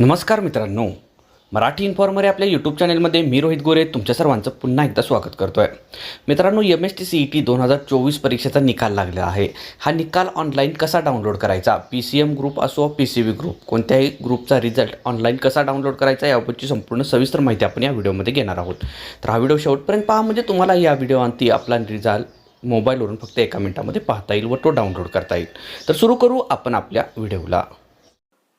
नमस्कार मित्रांनो. मराठी इन्फॉर्मर आपल्या यूट्यूब चॅनलमध्ये मी रोहित गोरे तुमच्या सर्वांचं पुन्हा एकदा स्वागत करतो आहे मित्रांनो M S T C E T दोन हजार चोवीस परीक्षेचा निकाल लागलेला आहे. हा निकाल ऑनलाईन कसा डाउनलोड करायचा? पी सी एम ग्रुप असो पी सी बी ग्रुप कोणत्याही ग्रुपचा रिझल्ट ऑनलाईन कसा डाउनलोड करायचा याबाबतची संपूर्ण सविस्तर माहिती आपण या व्हिडिओमध्ये घेणार आहोत. तर हा व्हिडिओ शेवटपर्यंत पहा म्हणजे तुम्हाला या व्हिडिओअंती आपला रिझल्ट मोबाईलवरून फक्त एका मिनिटामध्ये पाहता येईल व तो डाउनलोड करता येईल. तर सुरू करू आपण आपल्या व्हिडिओला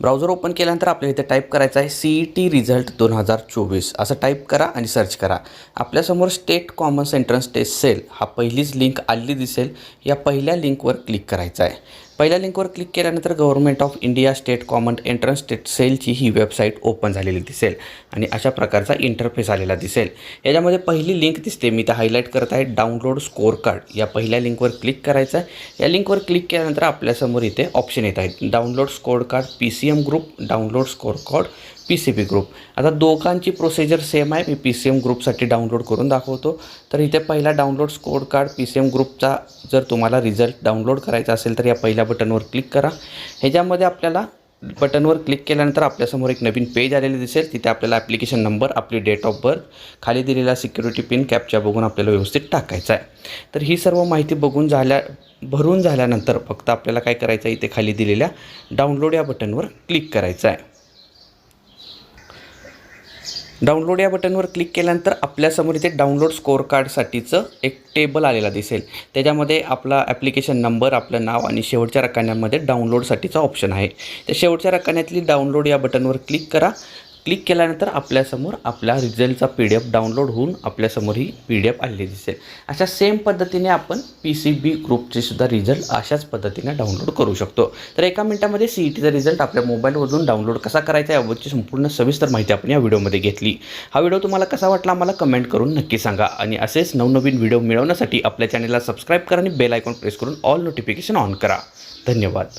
ब्राउझर ओपन केल्यानंतर आपल्याला इथे टाईप करायचं आहे सी ई टी रिझल्ट दोन हजार चोवीस. असं टाईप करा आणि सर्च करा. आपल्यासमोर state commerce entrance test cell हा पहिलीच लिंक आली दिसेल. या पहिल्या लिंकवर क्लिक करायचं आहे. पहिल्या लिंकवर क्लिक केल्यानंतर government of India state common entrance state सेलची ही वेबसाईट ओपन झालेली दिसेल आणि अशा प्रकारचा इंटरफेस आलेला दिसेल. याच्यामध्ये पहिली लिंक दिसते. मी तर हायलाईट करत आहे डाउनलोड स्कोअर कार्ड या पहिल्या लिंकवर क्लिक करायचं आहे या लिंकवर क्लिक केल्यानंतर आपल्यासमोर इथे ऑप्शन येत आहेत. Download score card P C M group download score card P C B group आता दोघांची प्रोसिजर सेम आहे. मी पी सी एम ग्रुपसाठी डाउनलोड करून दाखवतो. तर इथे पहिला download score card P C M ग्रुपचा जर तुम्हाला रिझल्ट डाउनलोड करायचा असेल तर या पहिल्या बटनवर क्लिक करा. ह्याच्यामध्ये आपल्याला बटनवर क्लिक केल्यानंतर आपल्यासमोर एक नवीन पेज आलेले दिसेल. तिथे आपल्याला ॲप्लिकेशन नंबर आपली डेट ऑफ बर्थ खाली दिलेला सिक्युरिटी पिन कॅपच्या बघून आपल्याला व्यवस्थित टाकायचा आहे. तर ही सर्व माहिती बघून झाल्या भरून झाल्यानंतर फक्त आपल्याला काय करायचं आहे? इथे खाली दिलेल्या डाउनलोड या बटनवर क्लिक करायचं आहे. डाउनलोड या बटनवर क्लिक केल्यानंतर आपल्यासमोर इथे डाउनलोड स्कोअर कार्डसाठीचं एक टेबल आलेला दिसेल. त्याच्यामध्ये आपला ॲप्लिकेशन नंबर आपलं नाव आणि शेवटच्या रकान्यामध्ये डाउनलोडसाठीचा ऑप्शन आहे. त्या शेवटच्या रकान्यातली डाउनलोड या बटनवर क्लिक करा. क्लिक केल्यानंतर आपल्यासमोर आपला रिझल्टचा पी डी एफ डाउनलोड होऊन आपल्यासमोर ही पी डी एफ आलेली दिसेल. अशा सेम पद्धतीने आपण पी सी बी ग्रुपचे सुद्धा रिझल्ट अशाच पद्धतीने डाउनलोड करू शकतो. तर एका मिनिटामध्ये सी ई टीचा रिझल्ट आपल्या मोबाईलवरून डाउनलोड कसा करायचा याबाबतची संपूर्ण सविस्तर माहिती आपण या व्हिडिओमध्ये घेतली. हा व्हिडिओ तुम्हाला कसा वाटला आम्हाला कमेंट करून नक्की सांगा. आणि असेच नवनवीन व्हिडिओ मिळवण्यासाठी आपल्या चॅनलला सबस्क्राईब करा आणि बेल आयकॉन प्रेस करून ऑल नोटिफिकेशन ऑन करा. धन्यवाद.